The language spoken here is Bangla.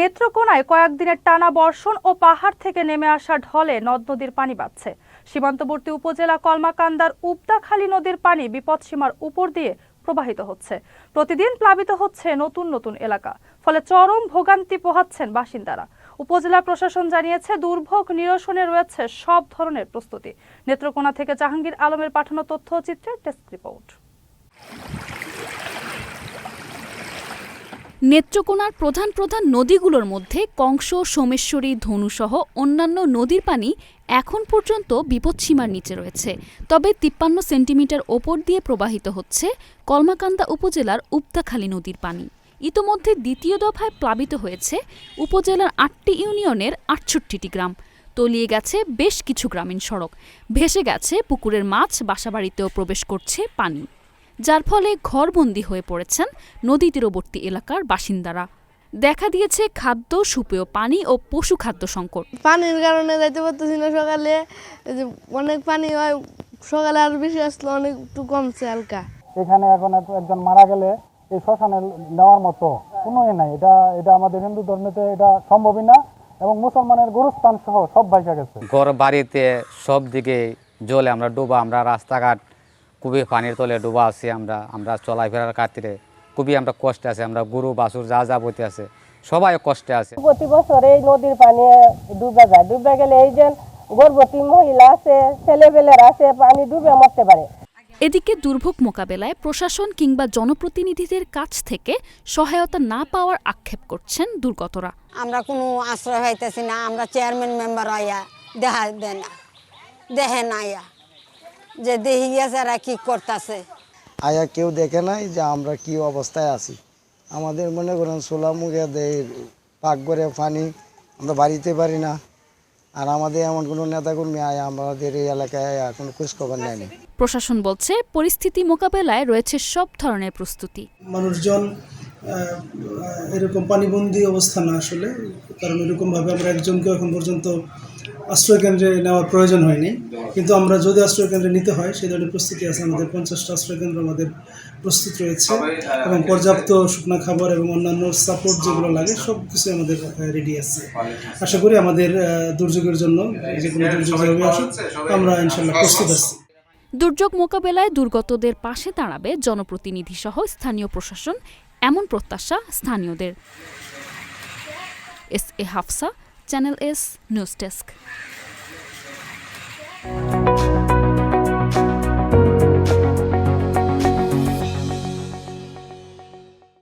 নেত্রকোনায় কয়েকদিনের টানা বর্ষণ ও পাহাড় থেকে নেমে আসা ঢলে নদ নদীর পানি বাড়ছে। সীমান্তবর্তী উপজেলা কলমাকান্দার উপদাখালী নদীর পানি বিপদসীমার উপর দিয়ে প্রবাহিত হচ্ছে। প্রতিদিন প্লাবিত হচ্ছে নতুন নতুন এলাকা, ফলে চরম ভোগান্তি পোহাচ্ছেন বাসিন্দারা। উপজেলা প্রশাসন জানিয়েছে, দুর্ভোগ নিরসনে রয়েছে সব ধরনের প্রস্তুতি। নেত্রকোনা থেকে জাহাঙ্গীর আলমের পাঠানো তথ্যচিত্রের ডেস্ক রিপোর্ট। নেত্রকোনার প্রধান প্রধান নদীগুলোর মধ্যে কংস, সোমেশ্বরী, ধনুসহ অন্যান্য নদীর পানি এখন পর্যন্ত বিপদসীমার নিচে রয়েছে। তবে তিপ্পান্ন সেন্টিমিটার ওপর দিয়ে প্রবাহিত হচ্ছে কলমাকান্দা উপজেলার উপদাখালী নদীর পানি। ইতোমধ্যে দ্বিতীয় দফায় প্লাবিত হয়েছে উপজেলার আটটি ইউনিয়নের আটষট্টিটি গ্রাম। তলিয়ে গেছে বেশ কিছু গ্রামীণ সড়ক। ভেসে গেছে পুকুরের মাছ, বাসাবাড়িতেও প্রবেশ করছে পানি। যার ফলে ঘরবন্দি হয়ে পড়েছেন নদী তীরবর্তী এলাকার বাসিন্দারা। দেখা দিয়েছে খাদ্য সুপেয় পানি ও পশু খাদ্য সংকট। পানির কারণে যাইতে পারতেছি না সকালে। অনেক পানি হয় সকালে আর বেশি আসলো অনেক একটু কমছে হালকা। এখানে এখন একজন মারা গেলে এই শ্মশানে নেওয়ার মতো কোনো এ নাই। এটা এটা আমাদের হিন্দু ধর্মেতে এটা সম্ভবই না এবং মুসলমানের গুরুস্থান সহ সব ভাইসা গেছে। ঘর বাড়িতে সব দিকে জলে আমরা ডুবা আমরা রাস্তাঘাট খুবই পানির তলে ডুবা আছি আমরা আমরা চলাফেরার খাতিরে। খুবই আমরা কষ্টে আছে আমরা গরু বাছুর যা যা যাবতীয় আছে সবাই কষ্টে আছে। প্রতি বছর এই নদীর পানি ডুবে যায় ডুবে গেলে এই যে গর্ভবতী মহিলা আছে ছেলেপেলের আছে পানি ডুবে মরতে পারে। এদিকে দুর্ভোগ মোকাবেলায় প্রশাসন কিংবা জনপ্রতিনিধিদের কাছ থেকে সহায়তা না পাওয়ার আক্ষেপ করছেন দুর্গতরা। আমরা কোনো আশ্রয় পাইতেছি না আমরা চেয়ারম্যান মেম্বার হইয়া দেখা দেয় না দেখে না ইয়া যে দেখি গেছে এরা কি করতেছে? আয়া কেউ দেখে নাই যে আমরা কি অবস্থায় আছি। আমাদের মনে করেন সোলা মুখে দেয় পাক করে পানি আমরা বাড়িতে পারি না। আর আমাদের এমন কোনো নেতাকর্মী আয় আমাদের এই এলাকায় কোনো খোঁজখবর নেয়নি। প্রশাসন বলছে পরিস্থিতি মোকাবেলায় রয়েছে সব ধরনের প্রস্তুতি। মানুষজন এরকম পানিবন্দী অবস্থা না আসলে। কারণ এরকমভাবে আমরা একজনকে এখন পর্যন্ত আশ্রয় কেন্দ্রে নেওয়ার প্রয়োজন হয়নি। কিন্তু আমরা যদি আশ্রয় কেন্দ্রে নিতে হয়, সেই ধরনের প্রস্তুতি আছে আমাদের। পঞ্চাশটা আশ্রয় কেন্দ্র আমাদের প্রস্তুত রয়েছে এবং পর্যাপ্ত শুকনো খাবার এবং অন্যান্য সাপোর্ট যেগুলো লাগে সব কিছু আমাদের রেডি আছে। আশা করি আমাদের দুর্যোগের জন্য যে কোনো দুর্যোগ আমরা ইনশাল্লাহ প্রস্তুত আছি। দুর্যোগ মোকাবেলায় দুর্গতদের পাশে দাঁড়াবে জনপ্রতিনিধি সহ স্থানীয় প্রশাসন। এমন প্রত্যাশা স্থানীয়দের। S A Hafsa channel S news desk